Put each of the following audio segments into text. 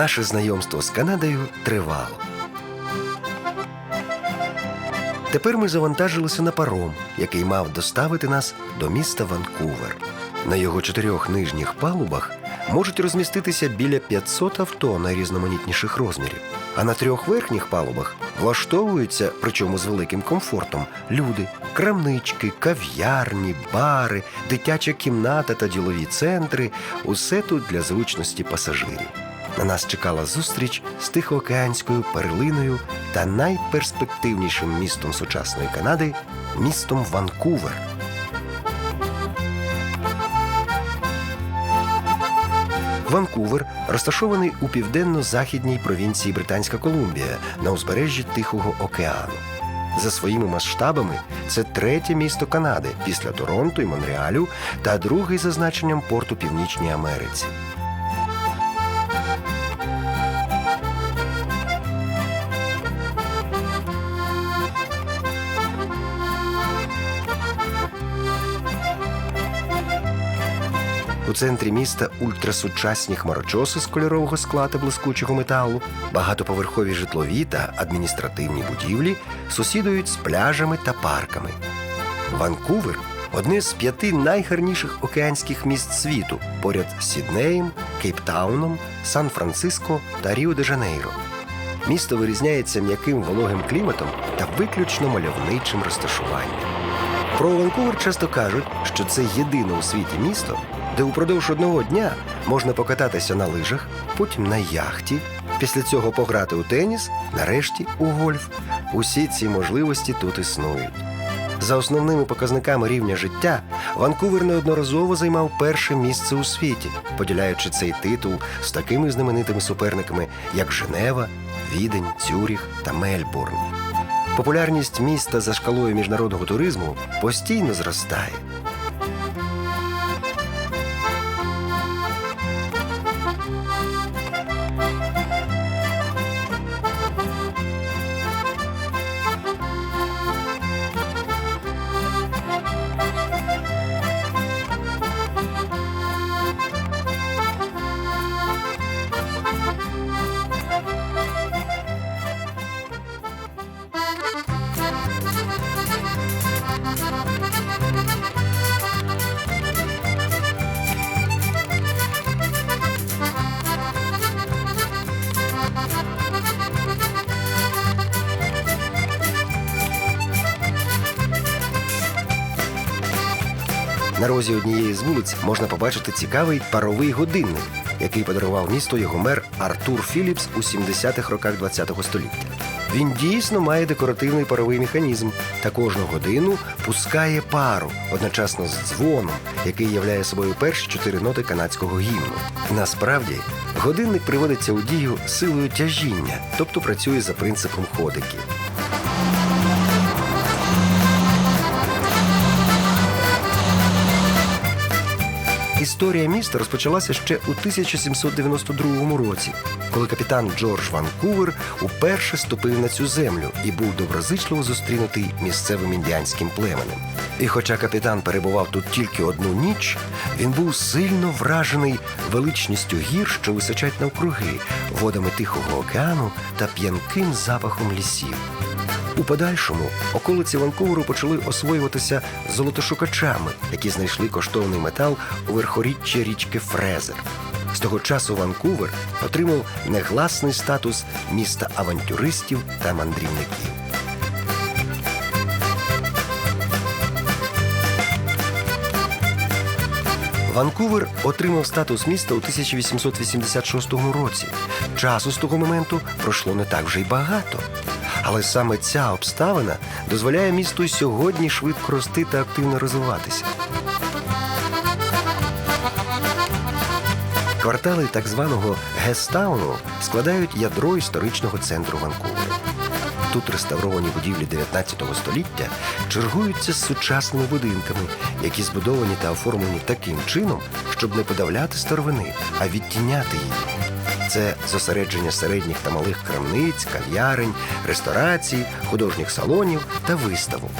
наше знайомство з Канадою тривало. Тепер ми завантажилися на паром, який мав доставити нас до міста Ванкувер. На його чотирьох нижніх палубах можуть розміститися біля 500 авто найрізноманітніших розмірів. А на трьох верхніх палубах влаштовуються, причому з великим комфортом, люди, крамнички, кав'ярні, бари, дитяча кімната та ділові центри усе тут для зручності пасажирів. На нас чекала зустріч з тихоокеанською перлиною та найперспективнішим містом сучасної Канади містом Ванкувер. Ванкувер розташований у південно-західній провінції Британська Колумбія на узбережжі Тихого океану. За своїми масштабами це третє місто Канади після Торонто і Монреалю та другий за значенням порту Північній Америці. У центрі міста ультрасучасні хмарочоси з кольорового скла та блискучого металу, багатоповерхові житлові та адміністративні будівлі сусідують з пляжами та парками. Ванкувер одне з п'яти найгарніших океанських міст світу поряд з Сіднеєм, Кейптауном, Сан-Франциско та Ріо-де-Жанейро. Місто вирізняється м'яким вологим кліматом та виключно мальовничим розташуванням. Про Ванкувер часто кажуть, що це єдине у світі місто, де упродовж одного дня можна покататися на лижах, потім на яхті, після цього пограти у теніс, нарешті у гольф. Усі ці можливості тут існують. За основними показниками рівня життя, Ванкувер неодноразово займав перше місце у світі, поділяючи цей титул з такими знаменитими суперниками, як Женева, Відень, Цюріх та Мельбурн. Популярність міста за шкалою міжнародного туризму постійно зростає. На розі однієї з вулиць можна побачити цікавий паровий годинник, який подарував місто його мер Артур Філіпс у 70-х роках ХХ століття. Він дійсно має декоративний паровий механізм та кожну годину пускає пару одночасно з дзвоном, який являє собою перші чотири ноти канадського гімну. Насправді, годинник приводиться у дію силою тяжіння, тобто працює за принципом ходиків. Історія міста розпочалася ще у 1792 році, коли капітан Джордж Ванкувер уперше ступив на цю землю і був доброзичливо зустрінутий місцевим індіанським племенем. І хоча капітан перебував тут тільки одну ніч, він був сильно вражений величністю гір, що височать навкруги, водами Тихого океану та п'янким запахом лісів. У подальшому околиці Ванкуверу почали освоюватися золотошукачами, які знайшли коштовний метал у верхоріччі річки Фрезер. З того часу Ванкувер отримав негласний статус міста авантюристів та мандрівників. Ванкувер отримав статус міста у 1886 році. Часу з того моменту пройшло не так вже й багато. Але саме ця обставина дозволяє місту сьогодні швидко рости та активно розвиватися. Квартали так званого Гестауну складають ядро історичного центру Ванкувера. Тут реставровані будівлі 19 століття чергуються з сучасними будинками, які збудовані та оформлені таким чином, щоб не подавляти старовини, а відтіняти її. Це зосередження середніх та малих крамниць, кав'ярень, ресторацій, художніх салонів та виставок.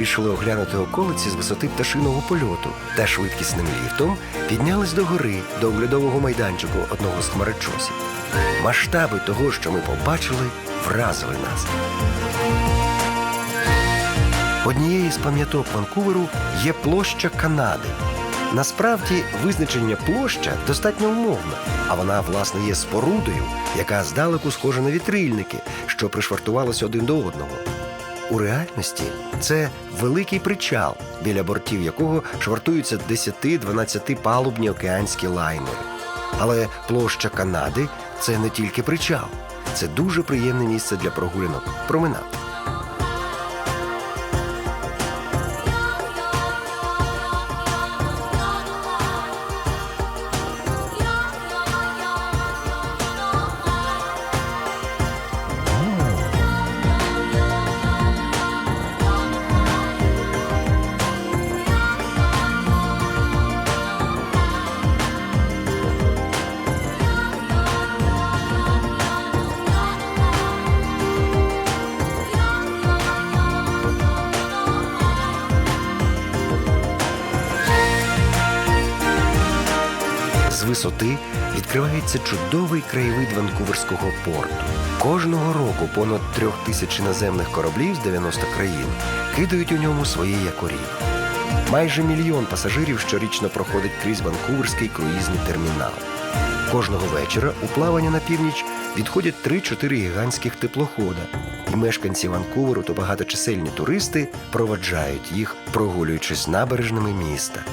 Вирішили оглянути околиці з висоти пташиного польоту та швидкісним ліфтом піднялись до гори до оглядового майданчику одного з хмарочосів. Масштаби того, що ми побачили, вразили нас. Однією з пам'яток Ванкуверу є площа Канади. Насправді визначення площа достатньо умовне, а вона, власне, є спорудою, яка здалеку схожа на вітрильники, що пришвартувалися один до одного. У реальності це великий причал, біля бортів якого швартуються 10-12 палубні океанські лайнери. Але площа Канади це не тільки причал, це дуже приємне місце для прогулянок, променад. Висоти відкривається чудовий краєвид Ванкуверського порту. Кожного року понад трьох тисяч іноземних кораблів з 90 країн кидають у ньому свої якорі. Майже мільйон пасажирів щорічно проходить крізь Ванкуверський круїзний термінал. Кожного вечора у плавання на північ відходять 3-4 гігантських теплохода, і мешканці Ванкуверу та багаточисельні туристи проводжають їх, прогулюючись набережними міста.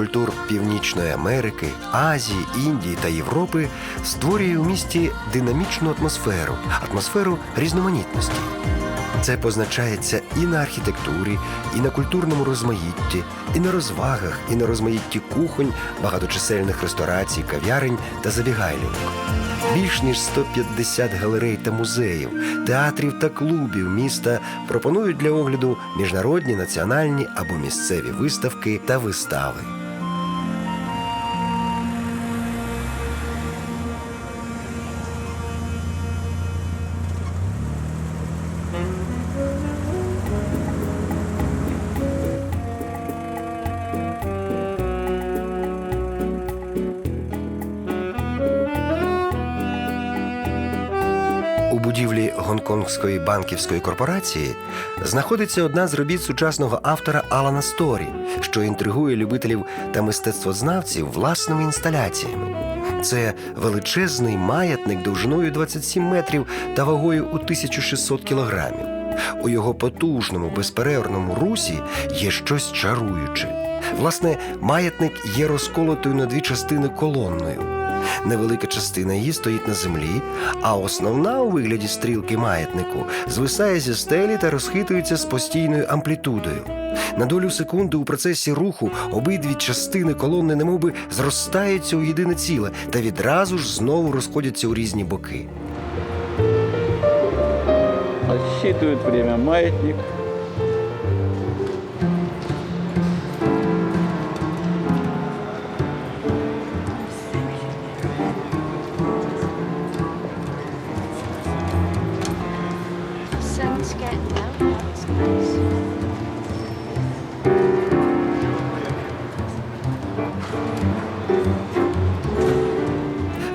Культур Північної Америки, Азії, Індії та Європи створює у місті динамічну атмосферу, атмосферу різноманітності. Це позначається і на архітектурі, і на культурному розмаїтті, і на розвагах, і на розмаїтті кухонь, багаточисельних ресторацій, кав'ярень та забігайлівок. Більш ніж 150 галерей та музеїв, театрів та клубів міста пропонують для огляду міжнародні, національні або місцеві виставки та вистави. Гонконгської банківської корпорації знаходиться одна з робіт сучасного автора Алана Сторі, що інтригує любителів та мистецтвознавців власними інсталяціями. Це величезний маятник довжиною 27 метрів та вагою у 1600 кілограмів. У його потужному безперервному русі є щось чаруюче. Власне, маятник є розколотою на дві частини колонною. Невелика частина її стоїть на землі, а основна у вигляді стрілки маятнику звисає зі стелі та розхитується з постійною амплітудою. На долю секунди у процесі руху обидві частини колони немовби зростаються у єдине ціле та відразу ж знову розходяться у різні боки. Отсчитывает время маятник. Sun's getting low. That's nice.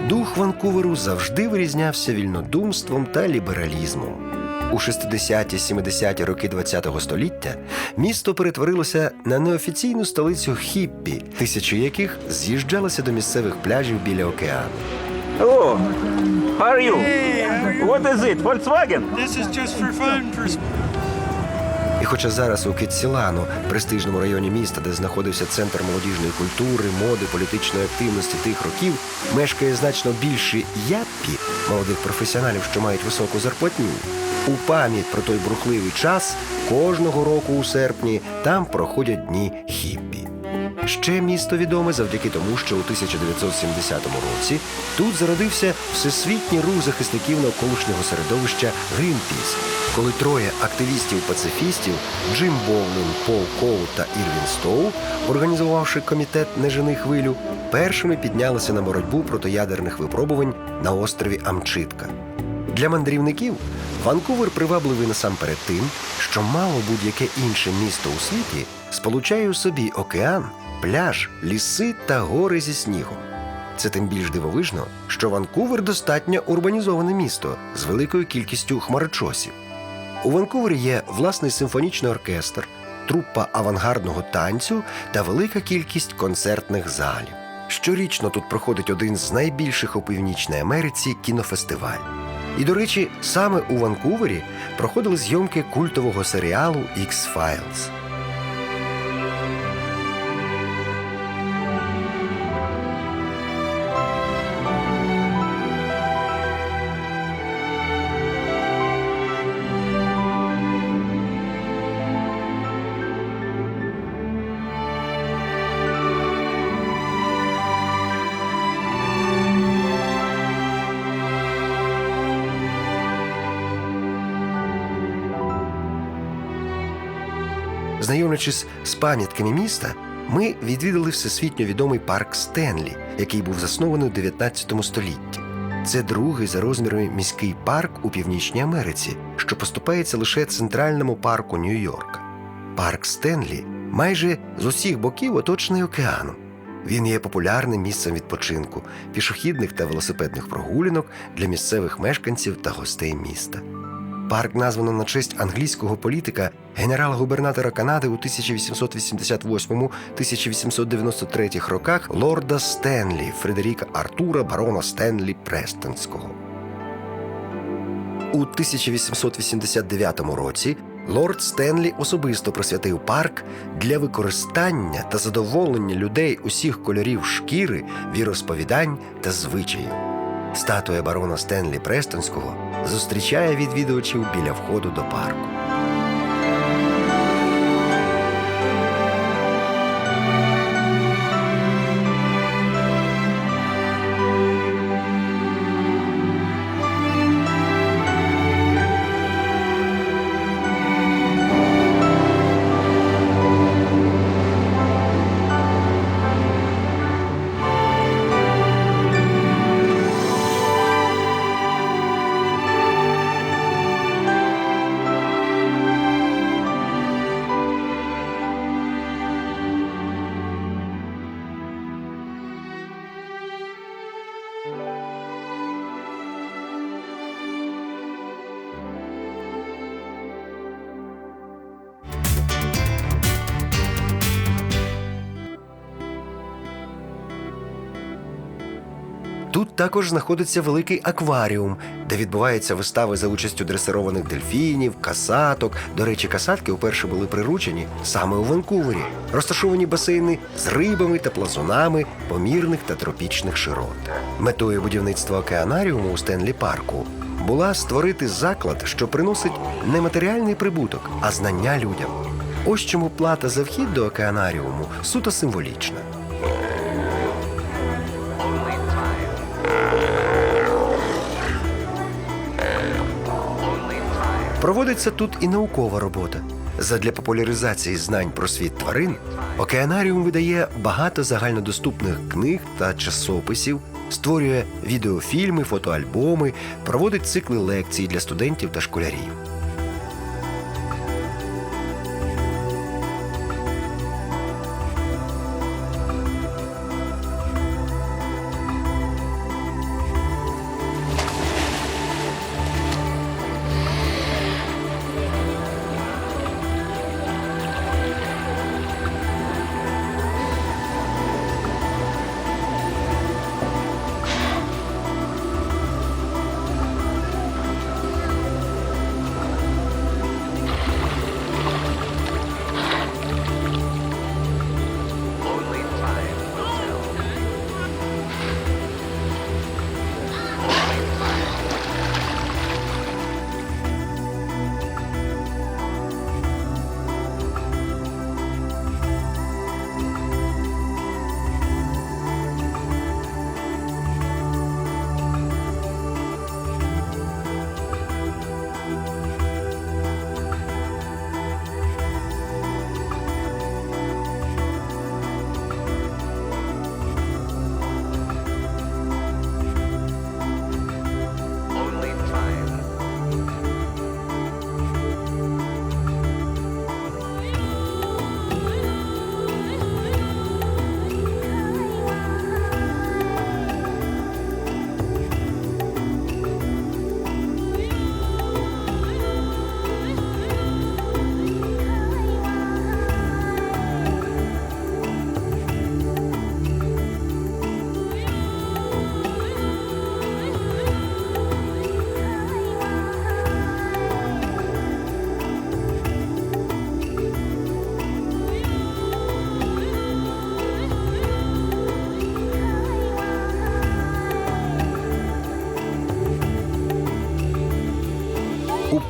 Дух Ванкуверу завжди вирізнявся вільнодумством та лібералізмом. У 60-70-ті роки ХХ століття місто перетворилося на неофіційну столицю хіппі, тисячі яких з'їжджалися до місцевих пляжів біля океану. Hello. How are you? What is it? Volkswagen? This is just for fun for І хоча зараз у Кітсілану, престижному районі міста, де знаходився центр молодіжної культури, моди, політичної активності тих років, мешкає значно більше яппі, молодих професіоналів, що мають високу зарплатню. У пам'ять про той брухливий час кожного року у серпні там проходять дні. Ще місто відоме завдяки тому, що у 1970 році тут зародився всесвітній рух захисників навколишнього середовища Грінпіс, коли троє активістів-пацифістів Джим Боулин, Пол Коу та Ірвін Стоу, організувавши комітет «Не жени хвилю, першими піднялися на боротьбу проти ядерних випробувань на острові Амчитка. Для мандрівників Ванкувер привабливий насамперед тим, що мало будь-яке інше місто у світі сполучає у собі океан, пляж, ліси та гори зі снігом. Це тим більш дивовижно, що Ванкувер достатньо урбанізоване місто з великою кількістю хмарочосів. У Ванкувері є власний симфонічний оркестр, трупа авангардного танцю та велика кількість концертних залів. Щорічно тут проходить один з найбільших у Північній Америці кінофестиваль. І, до речі, саме у Ванкувері проходили зйомки культового серіалу X-Files. Знайомлячись з пам'ятками міста, ми відвідали всесвітньо відомий парк Стенлі, який був заснований у 19 столітті. Це другий за розмірами міський парк у Північній Америці, що поступається лише центральному парку Нью-Йорка. Парк Стенлі майже з усіх боків оточений океаном. Він є популярним місцем відпочинку, пішохідних та велосипедних прогулянок для місцевих мешканців та гостей міста. Парк названо на честь англійського політика генерал-губернатора Канади у 1888-1893 роках лорда Стенлі Фредеріка Артура барона Стенлі Престонського. У 1889 році лорд Стенлі особисто присвятив парк для використання та задоволення людей усіх кольорів шкіри, віросповідань та звичаїв. Статуя барона Стенлі Престонського зустрічає відвідувачів біля входу до парку. Також знаходиться великий акваріум, де відбуваються вистави за участю дресированих дельфінів, касаток. До речі, касатки вперше були приручені саме у Ванкувері, розташовані басейни з рибами та плазунами помірних та тропічних широт. Метою будівництва океанаріуму у Стенлі парку була створити заклад, що приносить не матеріальний прибуток, а знання людям. Ось чому плата за вхід до океанаріуму суто символічна. Проводиться тут і наукова робота. Задля популяризації знань про світ тварин океанаріум видає багато загальнодоступних книг та часописів, створює відеофільми, фотоальбоми, проводить цикли лекцій для студентів та школярів.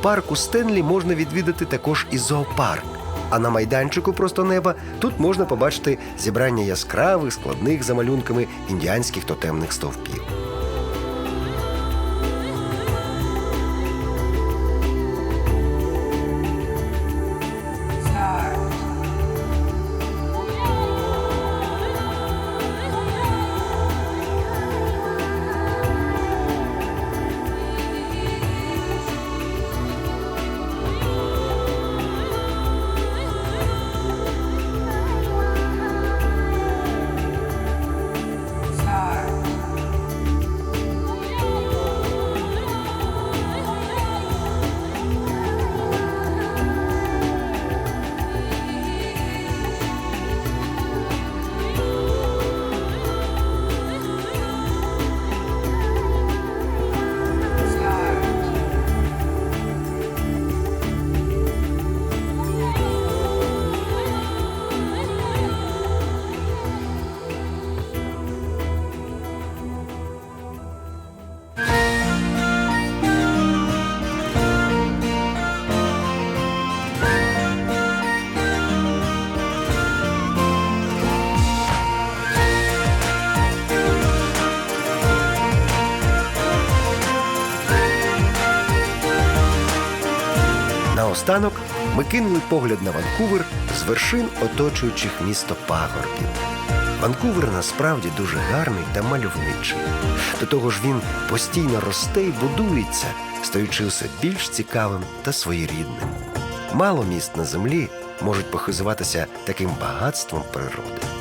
Парку Стенлі можна відвідати також і зоопарк. А на майданчику просто неба тут можна побачити зібрання яскравих, складних за малюнками індіанських тотемних стовпів. Наостанок ми кинули погляд на Ванкувер з вершин оточуючих місто пагорбів. Ванкувер насправді дуже гарний та мальовничий. До того ж, він постійно росте і будується, стаючи все більш цікавим та своєрідним. Мало міст на землі можуть похизуватися таким багатством природи.